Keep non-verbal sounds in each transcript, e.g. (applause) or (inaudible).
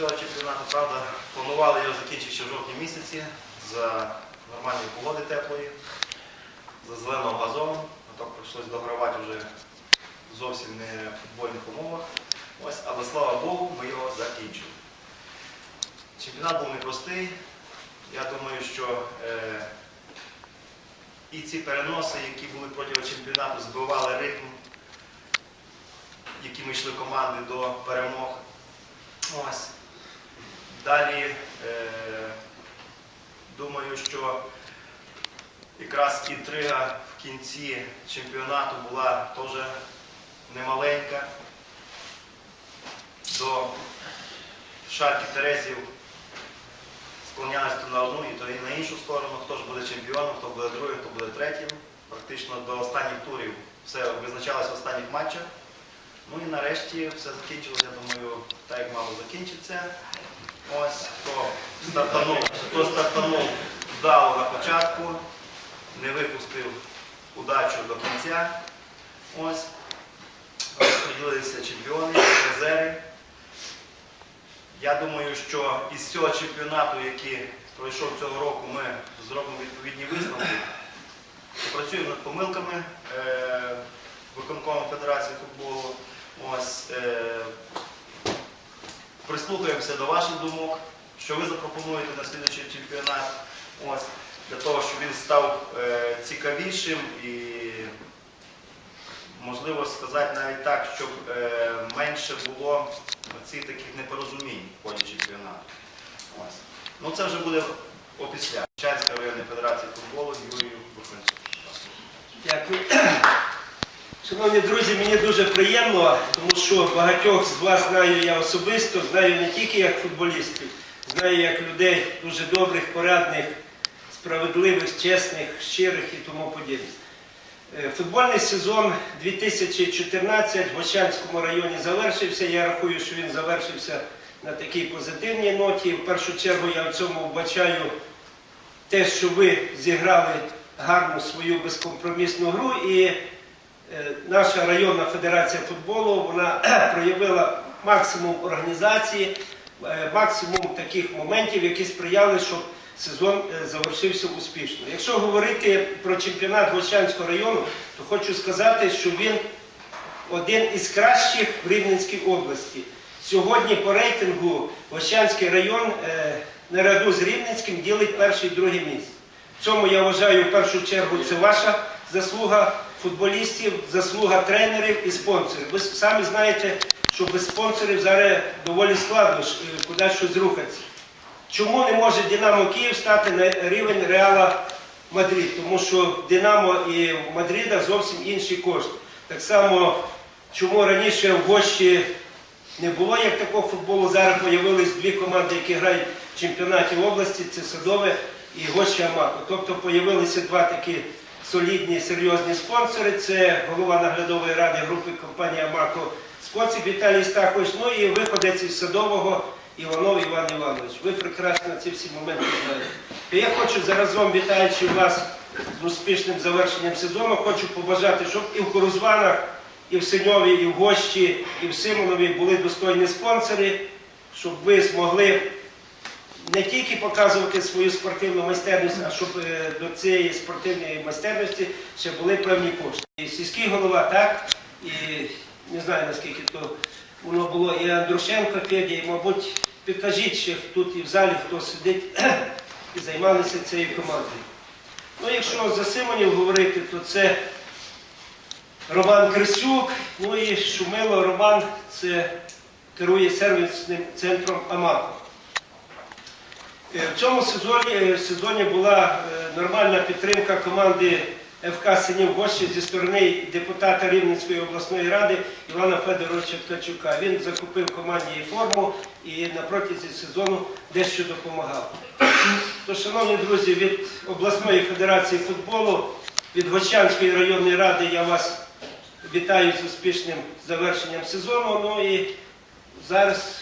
цього чемпіонату, правда, планували його закінчити ще в жовтні місяці за нормальної погоди теплої, за зеленого газону. А то прийшлось догравати вже зовсім не в футбольних умовах. Ось, але слава Богу, ми його закінчили. Чемпіонат був непростий. Я думаю, що е, і ці переноси, які були протягом чемпіонату, збивали ритм, якими йшли команди до перемог. Ось. Далі е, думаю, що якраз інтрига в кінці чемпіонату була теж немаленька. До шарки Терезів склонялися на одну і то і на іншу сторону, хто ж буде чемпіоном, хто буде другим, хто буде третім. Практично до останніх турів все визначалося в останніх матчах. Ну і нарешті все закінчилося, я думаю, закінчиться. Ось хто стартанув, хто стартанув вдало на початку, не випустив удачу до кінця. Ось розподілилися чемпіони, призери. Я думаю, що із цього чемпіонату, який пройшов цього року, ми зробимо відповідні висновки. Працюємо над помилками е, Федерації футболу. Ось, е, прислухаємося до ваших думок, що ви запропонуєте на слідчий чемпіонат. Ось, для того, щоб він став е, цікавішим і, можливо сказати навіть так, щоб е, менше було цих таких непорозумінь в ході чемпіонату. Ось. Ну це вже буде опісля. Чанська районної федерації футболу Юрію Буханцю. Дякую. Шановні друзі, мені дуже приємно, тому що багатьох з вас знаю я особисто, знаю не тільки як футболістів, знаю як людей дуже добрих, порядних, справедливих, чесних, щирих і тому подібне. Е, Футбольний сезон 2014 в Гощанському районі завершився. Я рахую, що він завершився на такій позитивній ноті. В першу чергу я в цьому вбачаю те, що ви зіграли гарну свою безкомпромісну гру, і наша районна федерація футболу вона (clears throat) проявила максимум організації, е, максимум таких моментів, які сприяли, щоб сезон е, завершився успішно. Якщо говорити про чемпіонат Гощанського району, то хочу сказати, що він один із кращих в Рівненській області. Сьогодні по рейтингу Гощанський район е, наряду з Рівненським ділить перше і друге місце. В цьому я вважаю в першу чергу це ваша заслуга футболістів, заслуга тренерів і спонсорів. Ви самі знаєте, що без спонсорів зараз доволі складно е, куди щось рухатися. Чому не може Динамо Київ стати на рівень Реала Мадрид? Тому що Динамо і Мадрида зовсім інші кошти. Так само, чому раніше в Гощі не було як такого футболу, зараз з'явились дві команди, які грають в чемпіонаті області, це Садове і Гоща Амако. Тобто з'явилися два такі солідні, серйозні спонсори. Це голова наглядової ради групи компанії Амако Споцик Віталій Стахович, ну і виходець із Садового Іванов Іван Іванович. Ви прекрасно ці всі моменти знаєте. Я хочу заразом, вітаючи вас з успішним завершенням сезону, хочу побажати, щоб і в Курузванах, і в Синьові, і в Гощі, і в Симонові були достойні спонсори, щоб ви змогли не тільки показувати свою спортивну майстерність, а щоб е, до цієї спортивної майстерності ще були певні кошти. І сільський голова, так, і не знаю наскільки то воно було, і Андрушенко Федя, мабуть, підкажіть ще тут і в залі, хто сидить (clears throat) і займалися цією командою. Ну, якщо за Симонів говорити, то це Роман Крисюк, ну і Шумило Роман, це керує сервісним центром АМАКО. Е, В цьому сезоні, е, сезоні була е, нормальна підтримка команди ФК Синів Гощі зі сторони депутата Рівненської обласної ради Івана Федоровича Ткачука. Він закупив команді і форму і на протязі сезону дещо допомагав. То, шановні друзі, від обласної федерації футболу, від Гощанської районної ради я вас вітаю з успішним завершенням сезону. Ну і зараз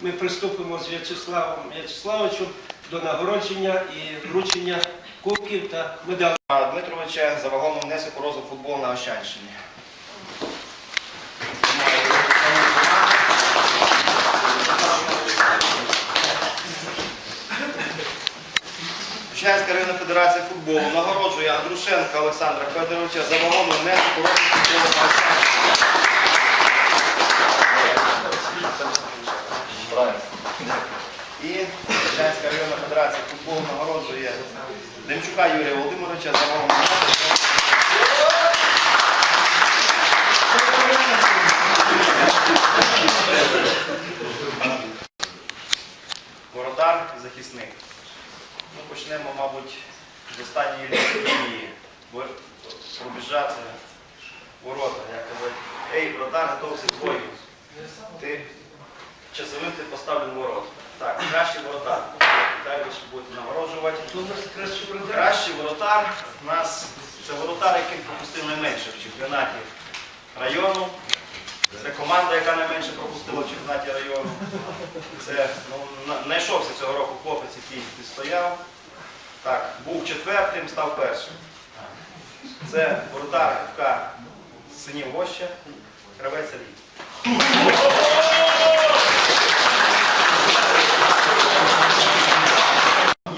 ми приступимо з В'ячеславом В'ячеславовичем до нагородження і вручення кубків та медалей. Дмитровича за вагомом внесок у розвиток футболу на Ощанщині. Чеченська районна федерація футболу нагороджує Андрушенка Олександра Федоровича за вагомим внесок у розвиток футболу на Ощанщині. Футболу нагороджує Демчука Юрія Володимировича за внесок. Воротар захисник. Ну, почнемо, мабуть, з останньої лінії. Це ворота. Як кажуть, ей, воротар, готовся бою. Ти часовим ти поставлен ворот. Так, кращий воротар. Ще будете нагороджувати. Хто у нас кращий воротар у нас це воротар, який пропустив найменше в чемпіонаті району. Це команда, яка найменше пропустила в чемпіонаті району. Це ну, знайшовся цього року хлопець, який стояв. Так, був четвертим, став першим. Це воротар ФК синів Гоща, гравець Сергій.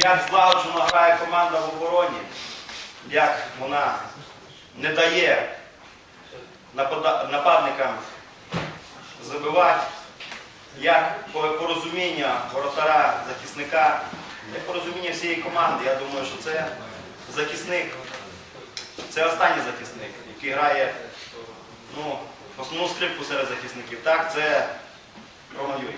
Як злагоджено грає команда в обороні, як вона не дає нападникам забивати, як порозуміння воротара, захисника, як порозуміння всієї команди. Я думаю, що це захисник, це останній захисник, який грає ну, основну скрипку серед захисників. Так, це Рома Юрій.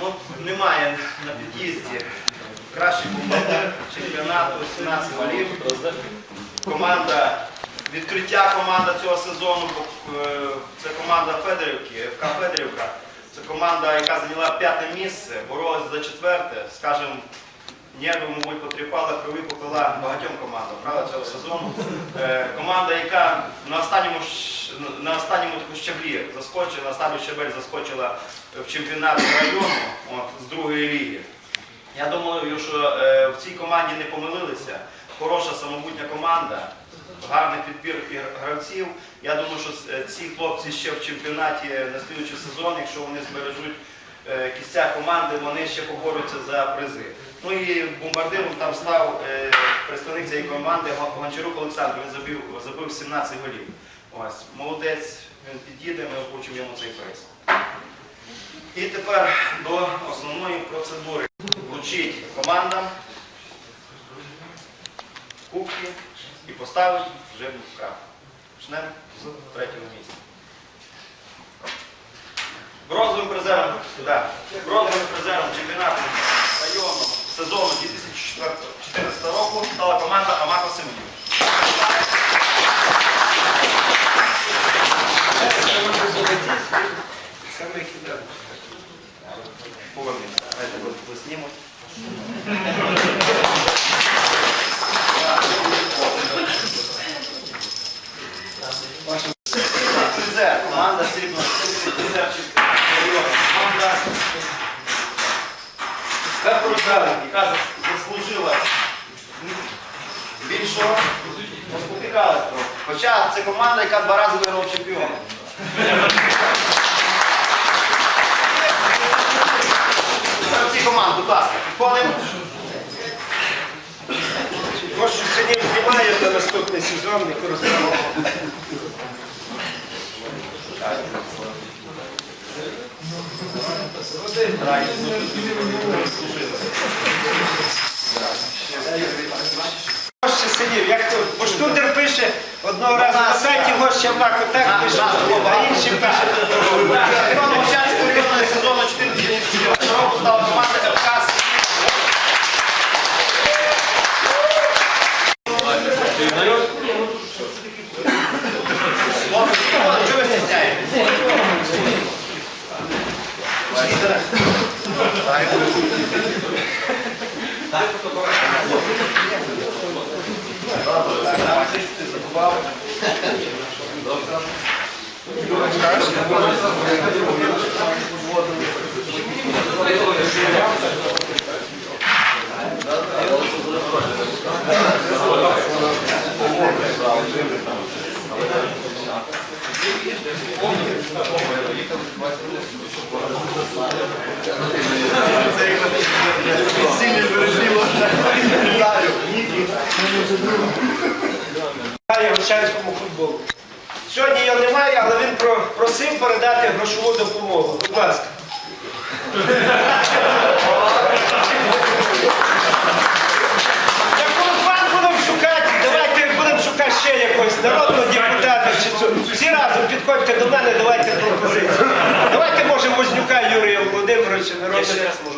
Ну, немає на під'їзді кращий бомбардир чемпіонату 17 голів. Команда, відкриття команда цього сезону, е, це команда Федорівки, ФК Федорівка. Це команда, яка зайняла п'яте місце, боролась за четверте, скажімо, нерви, мабуть, потріпала, крови попила багатьом командам правда, цього сезону. Е, команда, яка на останньому, на останньому щаблі заскочила, на останній щабель заскочила в чемпіонат району от, з другої ліги. Я думаю, що е, в цій команді не помилилися. Хороша самобутня команда, гарний підбір гравців. Я думаю, що е, ці хлопці ще в чемпіонаті на слідуючий сезон, якщо вони збережуть е, кістя команди, вони ще поборються за призи. Ну і бомбардиром там став представник цієї команди Гон- Гончарук Олександр. Він забив, забив 17 голів. Ось, молодець, він підійде, ми вручимо йому цей приз. І тепер до основної процедури. Вручить командам кубки і поставить жирну крапку. Почнемо з третього місця. Бронзовим призером, да, бронзовим призером чемпіонату району сезону 2014 року стала команда Амако Семенів. Саме кидав. Повернемося. Давайте ви- ви. Призер, команда срібна, призер чемпіонату. Команда Капурзар, яка зас- заслужила більшого, поспотикалась трохи. Хоча це команда, яка два рази виграла чемпіона. Ці команди, будь ласка, підходимо. Може, сьогодні знімаю на наступний сезон, не користував. Гоща сидів, як то, бо Штундер пише одного разу на сайті Гоща Ваку так пише, а інший пише. Це ти забував. Грає в Гощанському футболу. Сьогодні його немає, але він просив передати грошову допомогу. Будь ласка. Ще якогось народного депутата. Всі разом підходьте до мене, давайте пропозицію. Давайте може Вознюка Юрія Володимировича, народного.